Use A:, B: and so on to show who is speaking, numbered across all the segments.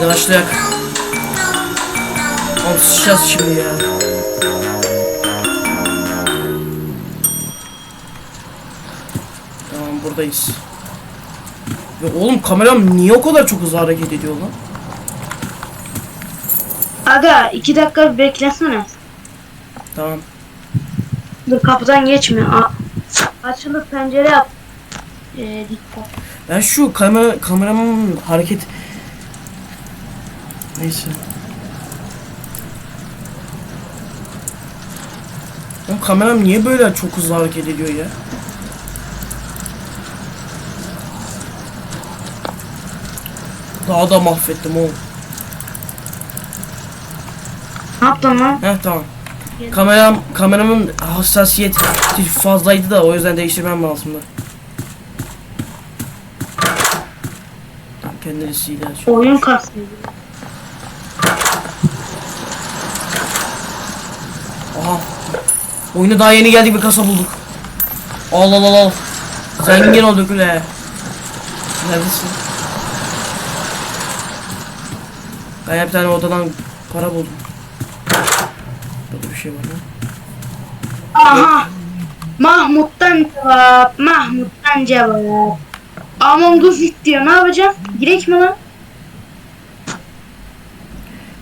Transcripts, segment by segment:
A: Hadi başlayak. Oğlum sıçacağız şimdi ya. Tamam buradayız. Ya oğlum kameram niye o kadar çok hızlı hareket ediyor lan?
B: Aga iki dakika bir beklesene.
A: Tamam.
B: Dur kapıdan geçme. A Açılır pencere yap. Ee, dikkat.
A: Ben şu kamera kameramın hareket Neyse. Oğlum kameram niye böyle çok hızlı hareket ediyor ya? Daha da mahvettim oğlum.
B: Ne yaptın lan?
A: Heh tamam. Kameram kameramın hassasiyeti fazlaydı da o yüzden değiştirmem lazımdı. Aç.
B: Oyun kastıyor.
A: Aha. Oyuna daha yeni geldik bir kasa bulduk. Al al al al. Zengin olduk öyle. Neredesin? Ben bir tane odadan para buldum. Burada bir şey var mı?
B: Aha. Mahmut'tan cevap. Mahmut'tan cevap. Among Us diyor. Ne yapacağım? Girek mi lan?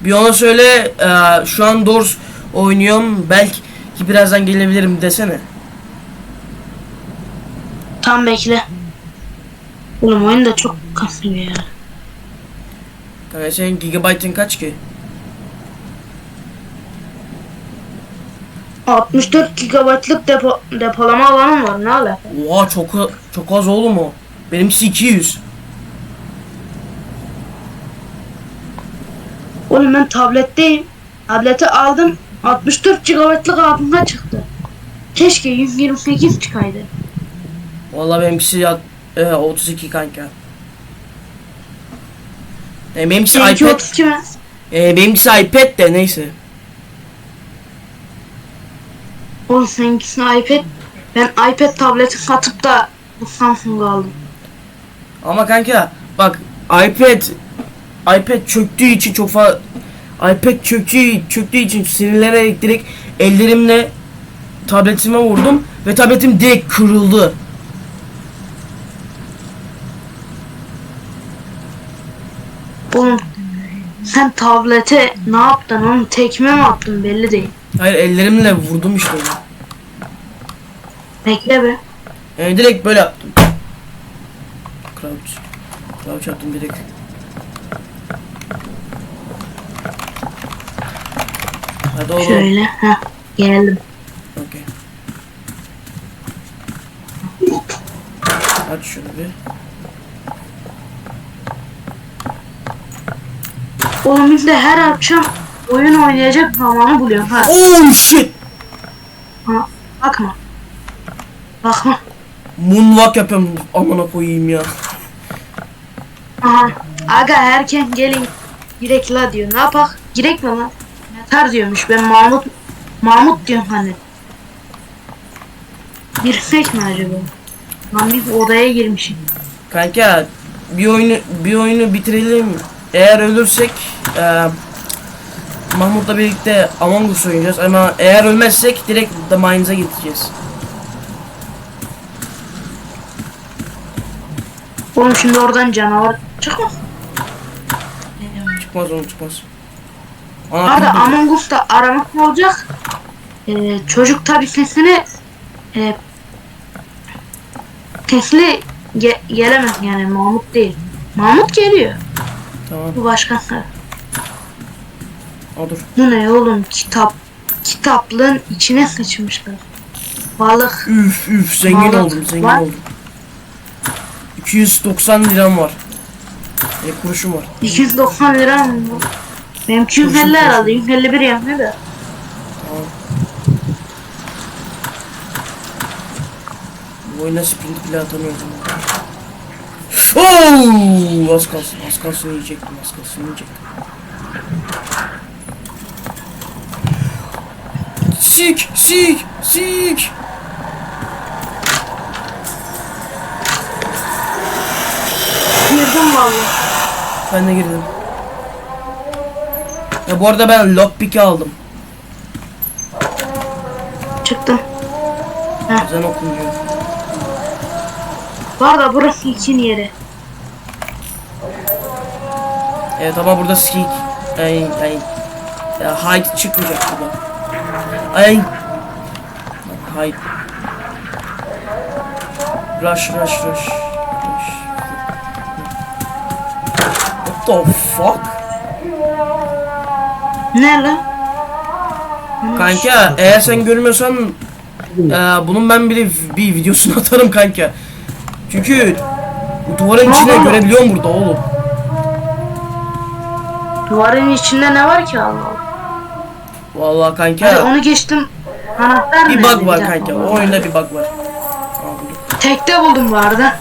A: Bir ona söyle şu an Doors oynuyorum belki birazdan gelebilirim desene.
B: Tam bekle. Oğlum oyun da çok kasıyor ya.
A: Kanka senin gigabaytın kaç ki?
B: 64 GB'lık depo, depolama alanım var. Ne alaka?
A: Oha çok çok az oğlum o. Benimkisi 200.
B: Oğlum ben tabletteyim. Tableti aldım. 64 GB'lık altında çıktı. Keşke 128 çıkaydı.
A: Vallahi benimkisi ya, e, 32 kanka. E, benimkisi
B: Seninki
A: iPad.
B: 32 mi?
A: E, benimkisi iPad de neyse.
B: Oğlum seninkisine iPad. Ben iPad tableti satıp da bu Samsung'u aldım.
A: Ama kanka bak iPad iPad çöktüğü için çok fazla iPad çöktüğü, çöktüğü için sinirlenerek direkt ellerimle tabletime vurdum ve tabletim direkt kırıldı.
B: Oğlum sen tablete ne yaptın oğlum tekme mi attın belli değil.
A: Hayır ellerimle vurdum işte onu.
B: Bekle be.
A: Yani direkt böyle yaptım. Crouch. Crouch yaptım direkt. Hadi oğlum.
B: Şöyle. Heh, geldim.
A: Okey. Aç şunu bir.
B: Oğlum biz de her akşam oyun oynayacak zamanı buluyorum ha.
A: Oh shit!
B: ha. Bakma. Bakma.
A: Moonwalk yapıyorum amına koyayım ya.
B: Aha. Aga erken gelin. Girek la diyor. Ne yapak? Girek mi lan? Yeter diyormuş. Ben Mahmut Mahmut diyorum hani. Girsek mi acaba? Lan bir odaya girmişim.
A: Kanka bir oyunu bir oyunu bitirelim. Eğer ölürsek eee Mahmut'la birlikte Among Us oynayacağız ama eğer ölmezsek direkt The Mines'a gideceğiz.
B: Oğlum şimdi oradan canavar çıkmaz.
A: Çıkmaz oğlum çıkmaz.
B: Arada Among Us'ta aramak ne olacak? Ee, çocuk tabi sesini e, sesli ge- gelemez yani Mahmut değil. Mahmut geliyor.
A: Tamam.
B: Bu başkası.
A: Dur.
B: Bu ne oğlum kitap kitaplığın içine sıçmışlar. Balık.
A: Üf üf zengin
B: Mahmut,
A: oldum zengin
B: var.
A: oldum. 290 liram var. E kuruşum var.
B: 290 lira mı? Benim 250 herhalde. 151 yapmıyor da.
A: Bu oyuna sprint bile atamıyorum. Oo, az kalsın, az kalsın yiyecektim, az kalsın yiyecektim. Sik, sik, sik.
B: Girdim vallahi.
A: Ben de girdim. Ya bu arada ben lockpick'i aldım.
B: Çıktım.
A: Güzel okunuyor.
B: Bu arada burası için yeri.
A: Evet ama burada ski ay ay ya hide çıkmayacak burada. Ay hide. Rush rush. rush. What the fuck?
B: Ne lan?
A: Kanka eğer sen görmüyorsan eee, bunun ben bir bir videosunu atarım kanka. Çünkü duvarın içine
B: Aa.
A: görebiliyorum burada oğlum.
B: Duvarın içinde ne var ki Allah Allah.
A: Vallahi
B: Hadi
A: kanka
B: onu geçtim. Anahtar
A: bir bug var kanka. O oyunda bir bug var.
B: Tekte buldum bu arada.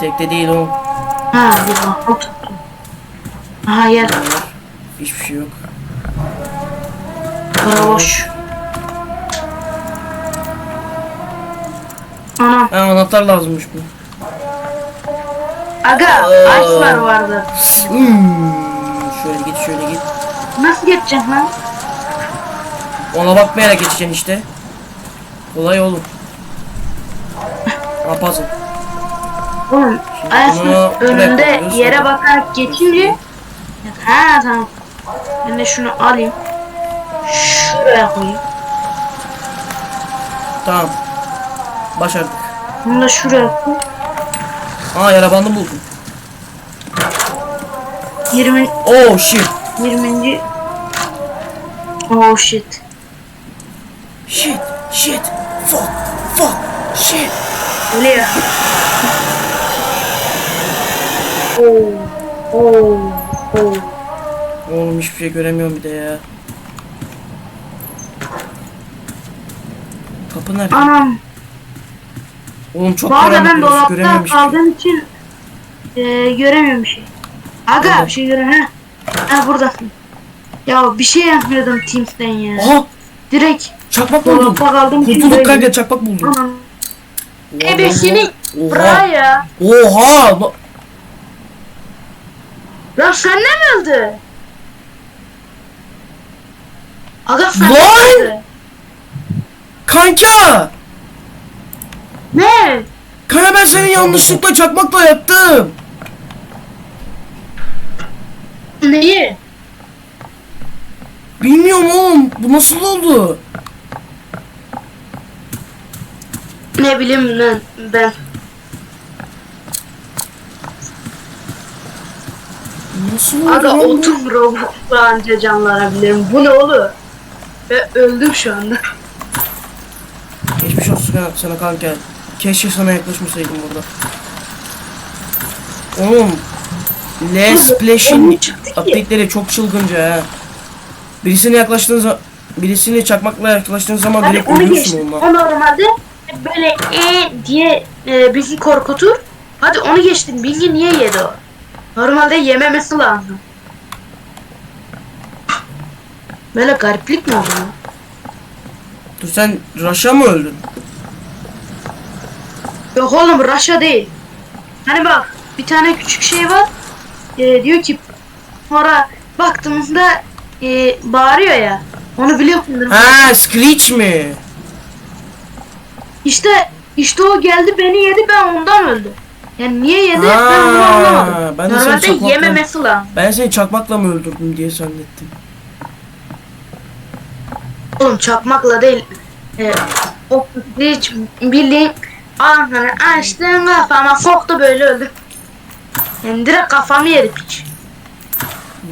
A: Tekte değil oğlum.
B: Ha bir bak. Aha yer.
A: Hiçbir şey yok.
B: Bura boş. Anam.
A: Ha anahtar lazımmış bu.
B: Aga aç var vardı.
A: Hmm, şöyle git şöyle git.
B: Nasıl geçeceğim lan?
A: Ona bakmayarak geçeceksin işte. Kolay oğlum. Ha puzzle.
B: Oğlum Ayasın önünde yere bakarak geçince Ha tamam. Ben de şunu alayım. Şuraya koyayım.
A: Tamam. Başardık.
B: Bunu da şuraya koy.
A: Aa yara bandı buldum.
B: 20
A: Oh shit.
B: 20. Oh shit.
A: Shit. Shit. Fuck. Fuck. Shit.
B: Öyle ya. Oo. Oo.
A: Oğlum hiçbir şey göremiyorum bir de ya. Kapı nerede?
B: Anam.
A: Oğlum çok
B: Bu arada ben
A: burası,
B: dolapta
A: göremiyorum hiçbir şey.
B: kaldığım için e, göremiyorum bir şey. Aga
A: Nerede?
B: bir şey göremiyorum. Ha. ha buradasın. Ya bir şey yapmıyordum Teams'ten ya.
A: Aha
B: Direkt
A: çakmak buldum.
B: dolapta kaldığım için
A: Kurtulduk kanka çakmak buldum.
B: Anam.
A: Oha,
B: E ben seni
A: Oha.
B: bırak ya.
A: Oha. la-
B: Lan sen ne mi öldü? Aga sen
A: Lan! Kanka.
B: Ne?
A: Kanka ben seni yanlışlıkla çakmakla yaktım.
B: Neyi?
A: Bilmiyorum oğlum. Bu nasıl oldu?
B: Ne bileyim lan ben.
A: Nasıl oldu
B: Aga otur Roblox'la anca canlanabilirim. Bu ne olur? Ve öldüm şu anda.
A: Geçmiş olsun sana, sana kanka. Keşke sana yaklaşmasaydım burada. Oğlum.
B: Çıktı ki.
A: update'leri çok çılgınca ha. Birisine yaklaştığın zaman birisini çakmakla yaklaştığın zaman
B: Hadi
A: direkt
B: geçtim.
A: onunla.
B: O normalde böyle e diye e, bizi korkutur. Hadi onu geçtim. Bilgi niye yedi o? Normalde yememesi lazım. Böyle gariplik mi oldu? lan?
A: Dur sen Raş'a mı öldün?
B: Yok oğlum Raşa değil. Hani bak bir tane küçük şey var. E, diyor ki sonra baktığımızda e, bağırıyor ya. Onu biliyorsundur.
A: Ha Screech mi?
B: İşte işte o geldi beni yedi ben ondan öldüm. Yani niye yedi ben onu
A: Ha,
B: anlamadım.
A: ben
B: Normalde
A: çakmakla-
B: yememesi lazım.
A: Ben seni çakmakla mı öldürdüm diye zannettim.
B: Oğlum çakmakla değil. E, o hiç bildiğin ananı açtın kafama soktu böyle öldüm. Yani direkt kafamı yedi piç.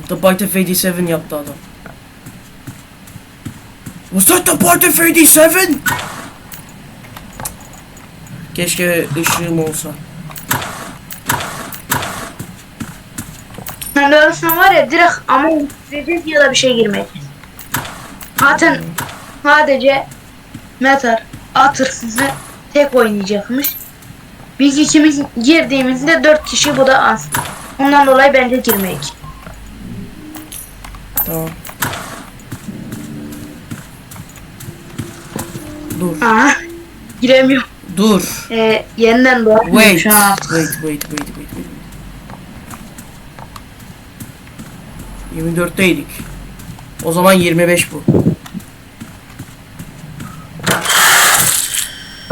A: The Bite of 87 yaptı adam. Was that the Bite of 87? Keşke ışığım olsa.
B: Ben ölsem var ya direkt ama gireceğiz ya da bir şey girmeyeceğiz. Zaten sadece Metar atır size tek oynayacakmış. Biz ikimiz girdiğimizde dört kişi bu da az. Ondan dolayı bence girmeyek.
A: Tamam. Dur.
B: Aha. Giremiyorum.
A: Dur.
B: Ee, yeniden doğru.
A: Wait. Wait, wait, wait, wait, wait. 24'teydik. O zaman 25 bu.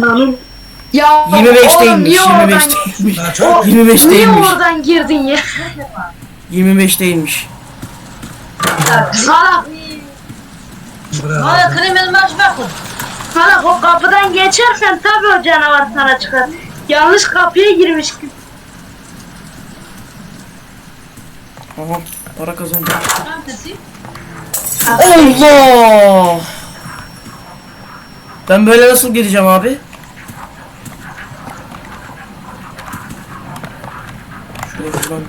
B: Anam. Ya
A: 25
B: oğlum
A: değilmiş.
B: niye
A: 25
B: oradan,
A: değilmiş.
C: Ha, çok
A: 25
B: niye
A: değilmiş.
B: oradan girdin ya?
A: 25 değilmiş.
B: Salak.
C: Bravo.
D: kriminal maç bakın.
B: Salak o kapıdan geçersen tabii o canavar sana çıkar. Yanlış kapıya girmiş.
A: Aha para kazandım.
D: Hangisi?
A: Allah! Ben böyle nasıl gireceğim abi? Şöyle şuradan.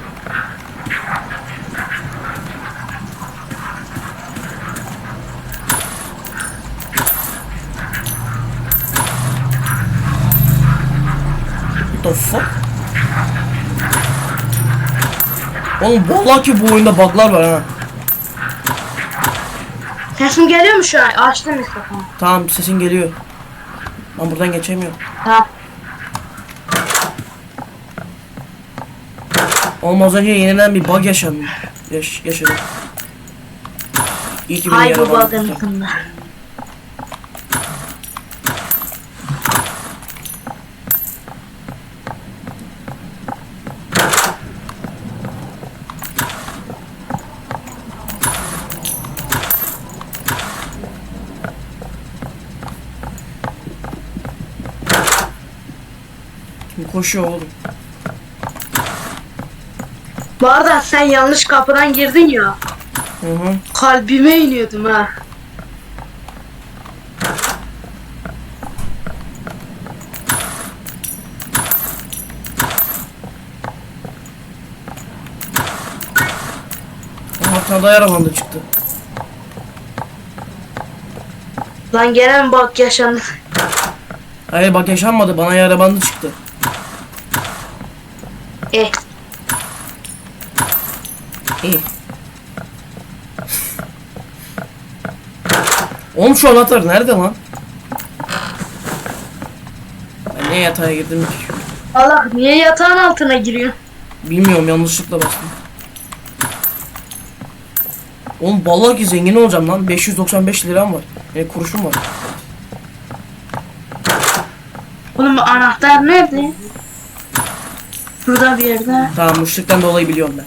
A: What the fuck? Oğlum vallahi ki bu oyunda bug'lar var ha.
B: Sesim geliyor mu şu an? Açtım mikrofonu.
A: Tamam sesin geliyor. Ben buradan geçemiyorum.
B: Tamam.
A: Oğlum az önce yeniden bir bug yaşandı. Yaş yaşadım. İyi ki beni
B: Hay bu bakın kında.
A: Koşuyor oğlum?
B: Bu arada sen yanlış kapıdan girdin ya.
A: Hı hı.
B: Kalbime iniyordum ha.
A: Ama tane daha yara bandı çıktı.
B: Lan gene mi bak yaşandı?
A: Hayır bak yaşanmadı bana yara bandı çıktı. İyi. Oğlum şu anahtar nerede lan? Ben niye yatağa girdim ki?
B: Allah niye yatağın altına giriyor?
A: Bilmiyorum yanlışlıkla bastım. Oğlum vallahi ki zengin olacağım lan. 595 liram var. Yani kuruşum var.
B: Oğlum anahtar nerede? Burada bir yerde.
A: Tamam müşrikten dolayı biliyorum ben.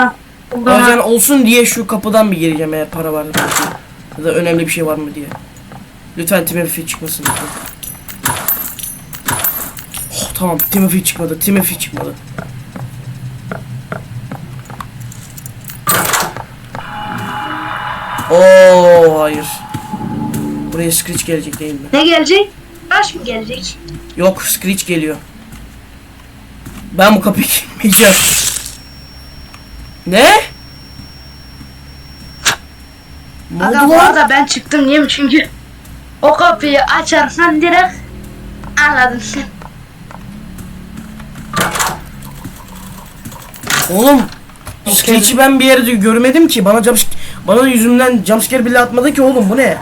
B: Ha.
A: O
B: Burada.
A: yüzden olsun diye şu kapıdan bir gireceğim eğer para var mı. Ya da önemli bir şey var mı diye. Lütfen Timothy çıkmasın. lütfen. Oh, tamam Timothy çıkmadı. Timothy çıkmadı. Oo hayır. Buraya Screech gelecek değil mi?
B: Ne gelecek? Taş mı gelecek?
A: Yok Screech geliyor. Ben bu kapıyı girmeyeceğim. Ne? Oldu
B: bu
A: lan?
B: arada ben çıktım niye mi? Çünkü o kapıyı açarsan direkt anladın sen.
A: Oğlum Screech'i ben bir yerde görmedim ki. Bana jump bana yüzümden jumpscare bile atmadı ki oğlum bu ne?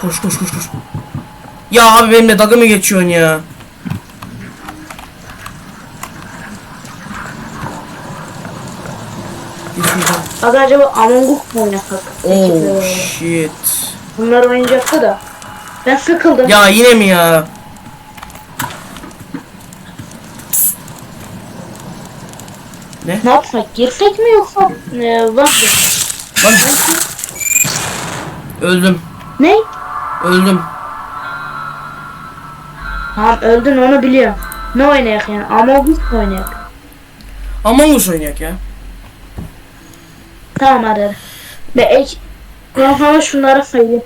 A: Koş koş koş koş. Ya abi benimle dalga mı geçiyorsun ya?
B: Aga acaba Among Us mu oynasak?
A: Oh shit.
B: Bunlar oynayacaktı da. Ben sıkıldım.
A: Ya yine mi ya? Ne?
B: Ne yapsak? Girsek mi yoksa? Ee, bak.
A: Lan öldüm.
B: Ne?
A: Öldüm.
B: Tamam öldün onu biliyorum. Ne oynayak yani? Among Us oynayak?
A: Among Us oynayak ya.
B: Tamam hadi. Ve ek... Ben sana şunları söyleyeyim.